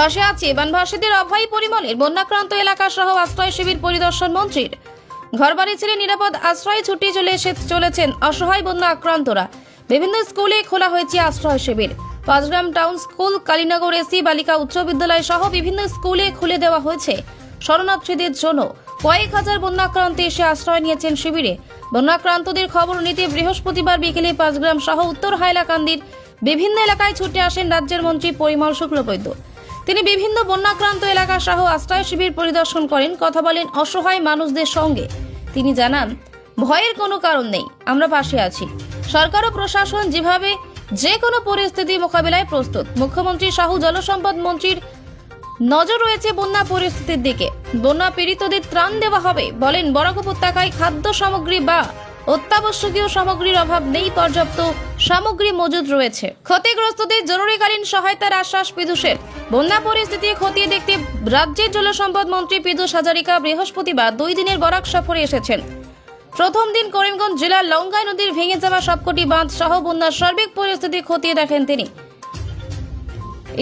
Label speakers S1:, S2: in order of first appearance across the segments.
S1: পাশে আছে বানভাসীদের অভয় পরিমলের বন্যাক্রান্ত এলাকা সহ আশ্রয় শিবির পরিদর্শন মন্ত্রীর। ঘরবাড়ি ছেড়ে নিরাপদ আশ্রয় ছুটে চলে এসে চলেছেন অসহায় বন্যা আক্রান্তরা বিভিন্ন স্কুলে খোলা হয়েছে আশ্রয় শিবির। Panchgram town school, Kalinagar AC, বালিকা উচ্চ বিদ্যালয় সহ বিভিন্ন স্কুলে খুলে দেওয়া হয়েছে শরণার্থীদের জন্য। কয়েক হাজার বন্যাক্রান্ত এসে আশ্রয় নিয়েছেন শিবিরে। বন্যাক্রান্তদের খবর নিতে বৃহস্পতিবার বিকেলে পাঁচগ্রাম সহ উত্তর হাইলাকান্দির বিভিন্ন এলাকায় ছুটে আসেন রাজ্যের মন্ত্রী পরিমল শুক্লবৈদ্য। তিনি বিভিন্ন বন্যাক্রান্ত এলাকা সহ আশ্রয় শিবির পরিদর্শন করেন। কথা বলেন অসহায় মানুষদের সঙ্গে। তিনি জানান, ভয়ের কোনো কারণ নেই, আমরা পাশে আছি। সরকার ও প্রশাসন যেভাবে যে কোনো পরিস্থিতি মোকাবিলায় প্রস্তুত। মুখ্যমন্ত্রী সাহু জলসম্পদ মন্ত্রীর নজর রয়েছে বন্যা পরিস্থিতির দিকে। বন্যা পীড়িতদের ত্রাণ দেওয়া হবে বলেন বরাক উপত্যকায় খাদ্য সামগ্রী বা অত্যাবশ্যকীয় সামগ্রীর অভাব নেই, পর্যাপ্ত সামগ্রী মজুদ রয়েছে। ক্ষতিগ্রস্তদের জরুরিকালীন সহায়তার আশ্বাস পীযূষের বন্যা পরিস্থিতি খতিয়ে দেখতে রাজ্যের জলসম্পদ মন্ত্রী পীযূষ হাজারিকা বৃহস্পতিবার দুই দিনের বরাক সফরে এসেছেন। প্রথম দিন করিমগঞ্জ জেলার লঙ্গাই নদীর ভেঙে যাওয়া সবকটি বাঁধ সহ বন্যার সার্বিক পরিস্থিতি খতিয়ে দেখেন তিনি।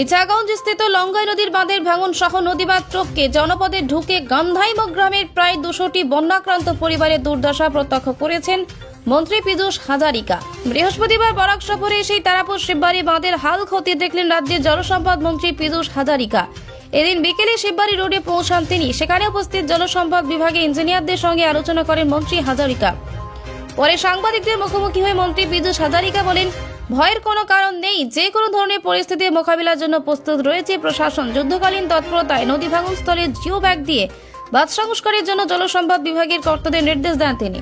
S1: ইচাগঞ্জ স্থিত লঙ্গাই নদীর বাঁধের ভাঙন সহ নদীবাদ টপকে জনপদে ঢুকে গান্ধাইম গ্রামের প্রায় দুশোটি বন্যাক্রান্ত পরিবারের দুর্দশা প্রত্যক্ষ করেছেন মন্ত্রী পীযূষ হাজারিকা। বৃহস্পতিবার বরাক সফরে এসেই তারাপুর শিববাড়ি বাঁধের হাল ক্ষতি দেখলেন রাজ্যের জলসম্পদ মন্ত্রী পীযূষ হাজারিকা। এদিন বিকেলে শিববাড়ি রোডে পৌঁছান তিনি। সেখানে উপস্থিত জলসম্পদ বিভাগের ইঞ্জিনিয়ারদের সঙ্গে আলোচনা করেন মন্ত্রী হাজারিকা। পরে সাংবাদিকদের মুখোমুখি হয়ে মন্ত্রী পীযূষ হাজারিকা বলেন, ভয়ের কোনো কারণ নেই। যে কোনো ধরনের পরিস্থিতির মোকাবিলার জন্য প্রস্তুত রয়েছে প্রশাসন। যুদ্ধকালীন তৎপরতায় নদী ভাঙন স্থলে জিও ব্যাগ দিয়ে বাঁধ সংস্কারের জন্য জলসম্পদ বিভাগের কর্তাদের নির্দেশ দেন তিনি।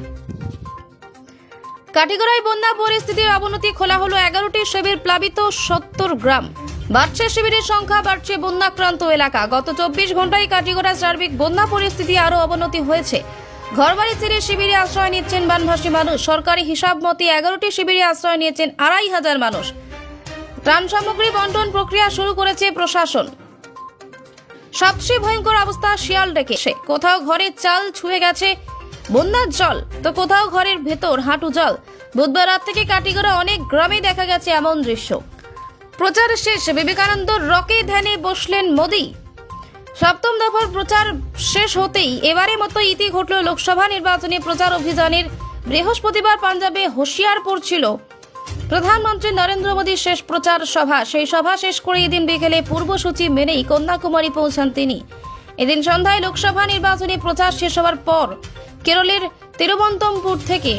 S1: কাটিগড়ায় বন্যা পরিস্থিতির অবনতি, খোলা হলো এগারোটি শিবির, প্লাবিত সত্তর গ্রাম। বাড়ছে শিবিরের সংখ্যা, বাড়ছে বন্যাক্রান্ত এলাকা। গত চব্বিশ ঘন্টায় কাটিগড়া সার্বিক বন্যা পরিস্থিতি আরও অবনতি হয়েছে। ঘরবাড়ি ছেড়ে শিবিরে আশ্রয় নিচ্ছেন বানভাসী মানুষ। সরকারি হিসাব মতে এগারোটি শিবিরে আশ্রয় নিয়েছেন আড়াই হাজার মানুষ। ত্রাণ সামগ্রী বন্টন প্রক্রিয়া শুরু করেছে প্রশাসন। সবচেয়ে ভয়ঙ্কর অবস্থা শিয়াল ডেকেছে কোথাও ঘরের চাল ছুঁয়ে গেছে বন্যার জল, তো কোথাও ঘরের ভেতর হাঁটু জল। বুধবার রাত থেকে কাটিগড়া অনেক গ্রামে দেখা গেছে এমন দৃশ্য। প্রচার শেষ, বিবেকানন্দ রকে ধ্যানে বসলেন মোদী। সপ্তম দফার প্রচার শেষ হতেই এবারের মতো ইতি ঘটল লোকসভা নির্বাচনে প্রচার অভিযানের। বৃহস্পতিবার পাঞ্জাবে হুঁশিয়ারপুর ছিল প্রধানমন্ত্রী নরেন্দ্র মোদীর শেষ প্রচার সভা, সেই সভা শেষ করে এদিন বিকেলে পূর্বসূচি মেনেই কন্যাকুমারী পৌঁছান তিনি। এদিন সন্ধ্যায় লোকসভা নির্বাচনী প্রচার শেষ হওয়ার পর কেরলের তিরুবন্তমপুর থেকে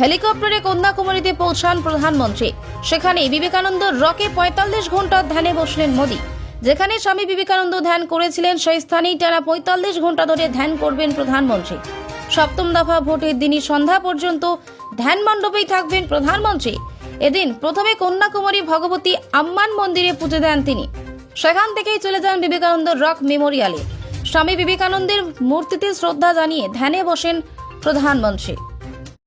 S1: হেলিকপ্টারে কন্যাকুমারীতে পৌঁছান প্রধানমন্ত্রী। সেখানে বিবেকানন্দ রকে পঁয়তাল্লিশ ঘণ্টা ধ্যানে বসলেন মোদী। যেখানে স্বামী বিবেকানন্দ ধ্যান করেছিলেন, সেই স্থানেই টানা পঁয়তাল্লিশ ঘণ্টা ধরে ধ্যান করবেন প্রধানমন্ত্রী। সপ্তম দফা ভোটের দিনই সন্ধ্যা পর্যন্ত ধ্যান মণ্ডপেই থাকবেন প্রধানমন্ত্রী। এদিন প্রথমে কন্যাকুমারী ভগবতী আম্মান মন্দিরে পুজো দেন তিনি। সেখান থেকেই চলে যান বিবেকানন্দ রক মেমোরিয়ালে। স্বামী বিবেকানন্দের মূর্তিতে শ্রদ্ধা জানিয়ে ধ্যানে বসেন প্রধানমন্ত্রী।